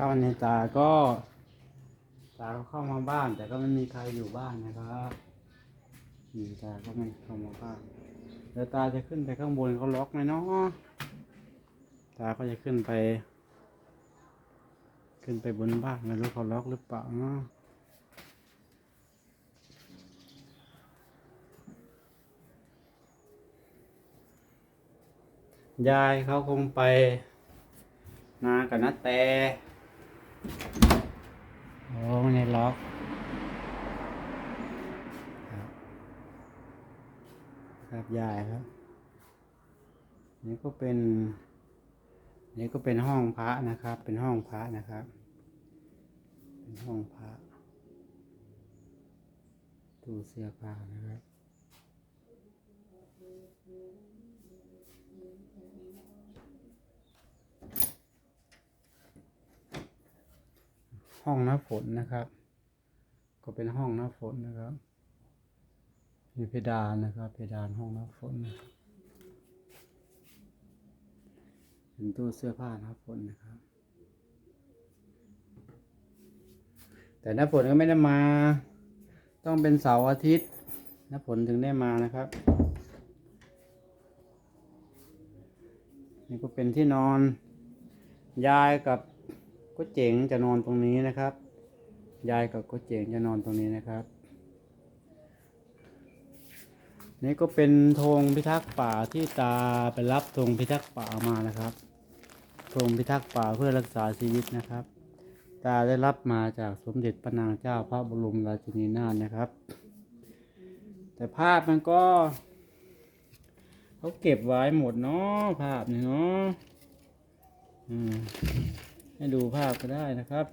ครับวันนี้ตาก็ตาก็เข้ามาบ้าน แต่ก็ไม่มีใครอยู่บ้านนะครับนี่ตาก็ไม่เข้ามาบ้านเดี๋ยวตาจะขึ้นไปข้างบนเขาล็อกไหมเนาะตาก็จะขึ้นไป ขึ้นไปบนบ้านไม่รู้เขาล็อกหรือเปล่าเนาะยายเขาคงไปนากับนาแต่ โอ้ไม่ได้ล็อกครับครับยายครับ นี่ก็เป็น นี่ก็เป็นห้องพระนะครับ เป็นห้องพระนะครับ เป็นห้องพระตู้เสื้อผ้านะครับ ห้องน้ำฝนนะครับ ก็เป็นห้องน้ำฝนนะครับ มีเพดานนะครับ เพดานห้องน้ำฝนนะเป็นตู้เสื้อผ้าน้ำฝนนะครับ แต่น้ำฝนก็ไม่ได้มา ต้องเป็นเสาร์อาทิตย์น้ำฝนถึงได้มานะครับ นี่ก็เป็นที่นอนยายกับ ก็เจ๋งจะนอนตรงนี้นะครับ ยายกับก็เจ๋งจะนอนตรงนี้นะครับ นี่ก็เป็นธงพิทักษ์ป่าที่ตาไปรับธงพิทักษ์ป่ามานะครับธงพิทักษ์ป่าเพื่อรักษาชีวิตนะครับ ตาได้รับมาจากสมเด็จพระนางเจ้าพระบรมราชินีนาถนะครับ แต่ภาพมันก็เขาเก็บไว้หมดเนาะภาพนี่เนาะอืม ให้ดูภาพก็ได้นะครับ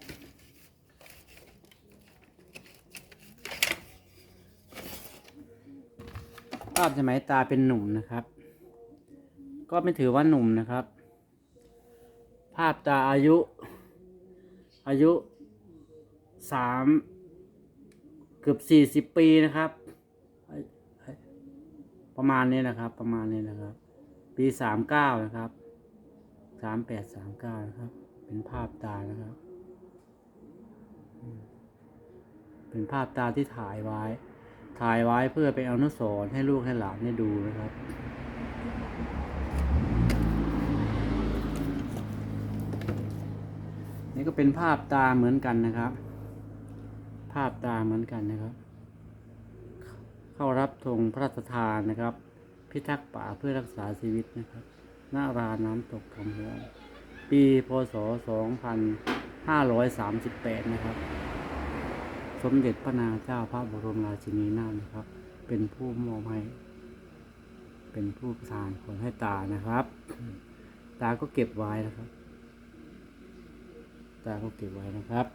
ภาพสมัยตาเป็นหนุ่มนะครับ ก็ไม่ถือว่าหนุ่มนะครับ ภาพตาอายุ อายุสามเกือบสี่สิบปีนะครับ ประมาณนี้นะครับ ประมาณนี้นะครับ ปีสามเก้านะครับสามแปดสามเก้านะครับ เป็นภาพตานะครับ เป็นภาพตาที่ถ่ายไว้ ถ่ายไว้เพื่อเป็นอนุสรณ์ให้ลูกให้หลานได้ดูนะครับ นี่ก็เป็นภาพตาเหมือนกันนะครับ ภาพตาเหมือนกันนะครับ เข้ารับธงพระราชทานนะครับ พิทักษ์ป่าเพื่อรักษาชีวิตนะครับ หน้าราน้ำตกคำหัว ปีพศ 2538 นะครับ สมเด็จพระนางเจ้าพระบรมราชินีนาถนะครับ เป็นผู้มอบให้ เป็นผู้ประทานคนให้ตานะครับ ตาก็เก็บไว้นะครับ ตาก็เก็บไว้นะครับ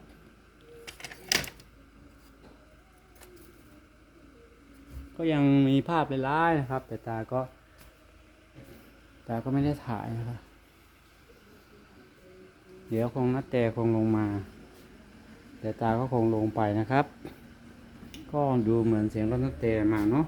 ก็ยังมีภาพหลายนะครับ แต่ตาก็ ตาก็ไม่ได้ถ่ายนะครับ เดี๋ยวคงนัดแต่คงลงมาแต่ตาก็คงลงไปนะครับ ก็ดูเหมือนเสียงรถนัดแต่มาเนาะ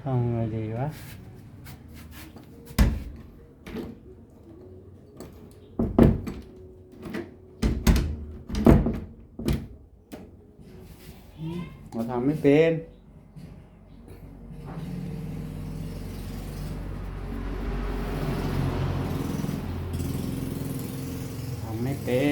ทำไงดีวะ เราทำไม่เป็นทำไม่เป็น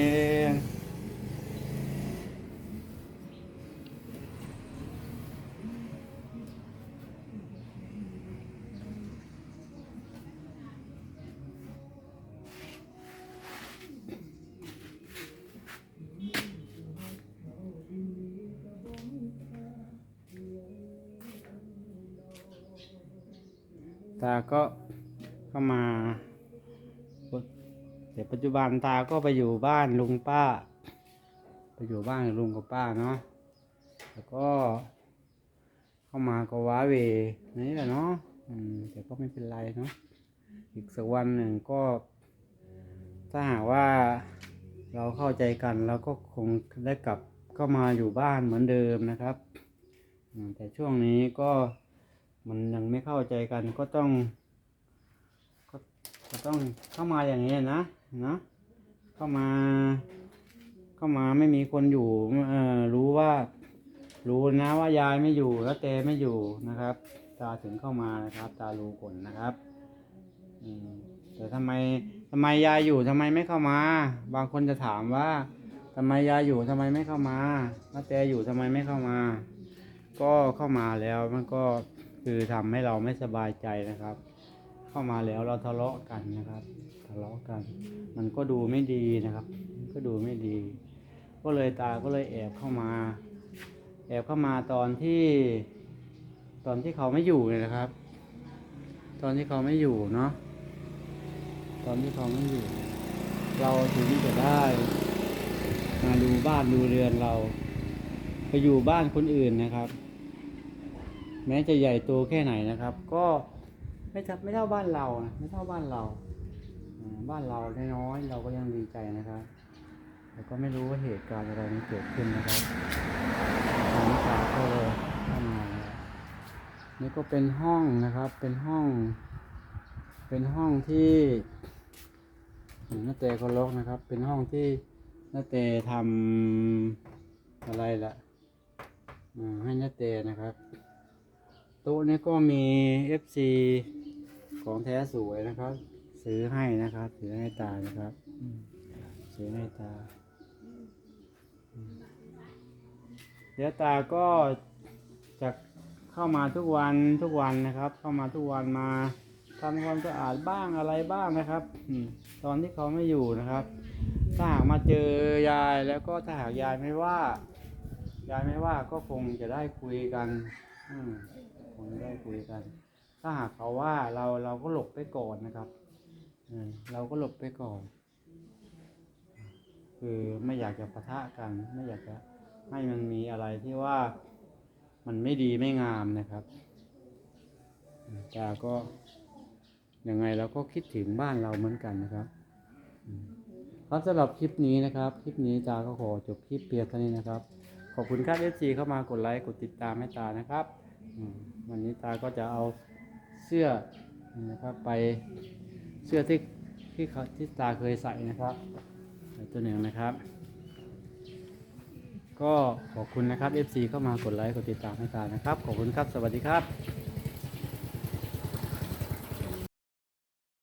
ตาก็เข้ามาแต่ปัจจุบันตาก็ไปอยู่บ้านลุงป้า ไปอยู่บ้านลุงกับป้าเนาะแล้วก็ เข้ามาก็ว้าเวนี่แหละเนาะแต่ก็ไม่เป็นไรเนาะอีกสักวันหนึ่งก็ ถ้าหากว่าเราเข้าใจกันเราก็คงได้กลับเข้ามาอยู่บ้านเหมือนเดิมนะครับแต่ช่วงนี้ก็ มันยังไม่เข้าใจกันก็ต้องก็ก็ต้องเข้ามาอย่างนี้นะนะเข้ามา เข้ามาไม่มีคนอยู่เอ่อรู้ว่า รู้นะว่ายายไม่อยู่แล้วเตไม่อยู่นะครับ ตาถึงเข้ามานะครับ ตารู้ผลนะครับอืมแต่ทำไมทำไมยายอยู่ทำไมไม่เข้ามา บางคนจะถามว่าทำไมยายอยู่ทำไมไม่เข้ามาแล้วเตอยู่ทำไมไม่เข้ามา ก็เข้ามาแล้วมันก็ คือทำให้เราไม่สบายใจนะครับ เข้ามาแล้วเราทะเลาะกันนะครับ ทะเลาะกัน มันก็ดูไม่ดีนะครับ ก็ดูไม่ดี ก็เลยตาก็เลยแอบเข้ามา แอบเข้ามาตอนที่ ตอนที่เขาไม่อยู่เลยนะครับ ตอนที่เขาไม่อยู่เนาะตอนที่เขาไม่อยู่ เราถึงจะได้มาดูบ้านดูเรือนเรา ไปอยู่บ้านคนอื่นนะครับ แม้จะใหญ่โตแค่ไหนนะครับ ก็ไม่ทัไม่เท่าบ้านเรานะไม่เท่าบ้านเราบ้านเราน้อยเราก็ยังดีใจนะครับแต่ก็ไม่รู้ว่าเหตุการณ์อะไรมันเกิดขึ้นนะครับทางสาวก็เลยเข้ามานะครับนี่ก็เป็นห้องนะครับ เป็นห้อง เป็นห้องที่นาเตก็ลกนะครับ เป็นห้องที่นาเตทำอะไรละอ่าให้นาเตนะครับ ต๊ะนี้ก็มี FC ของแท้สวยนะครับ ซื้อให้นะครับซื้อให้ตานะครับซื้อให้ตา เดี๋ยวตาก็จะเข้ามาทุกวันทุกวันนะครับ เข้ามาทุกวันมาทำความสะอาดบ้างอะไรบ้างนะครับตอนที่เขาไม่อยู่นะครับ ถ้าหากมาเจอยายแล้วก็ถ้าหากยายไม่ว่า ยายไม่ว่าก็คงจะได้คุยกันอื งได้คุยกัน ถ้าหากเขาว่าเราเราก็หลบไปก่อนนะครับเราก็หลบไปก่อน คือไม่อยากจะปะทะกัน ไม่อยากจะให้มันมีอะไรที่ว่ามันไม่ดีไม่งามนะครับอืมแต่ก็ยังไงเราก็คิดถึงบ้านเราเหมือนกันนะครับครับสำหรับคลิปนี้นะครับ คลิปนี้จาก็ขอจบคลิปเพียงเท่านี้นะครับ ขอบคุณครับ FC เข้ามากดไลค์ กดติดตามให้ตานะครับ วันนี้ตาก็จะเอาเสื้อนะครับไปเสื้อที่ที่เขาที่ตาเคยใส่นะครับตัวหนึ่งนะครับ ก็ขอบคุณนะครับ FC เข้ามากดไลค์กดติดตามให้ตานะครับ ขอบคุณครับ สวัสดีครับ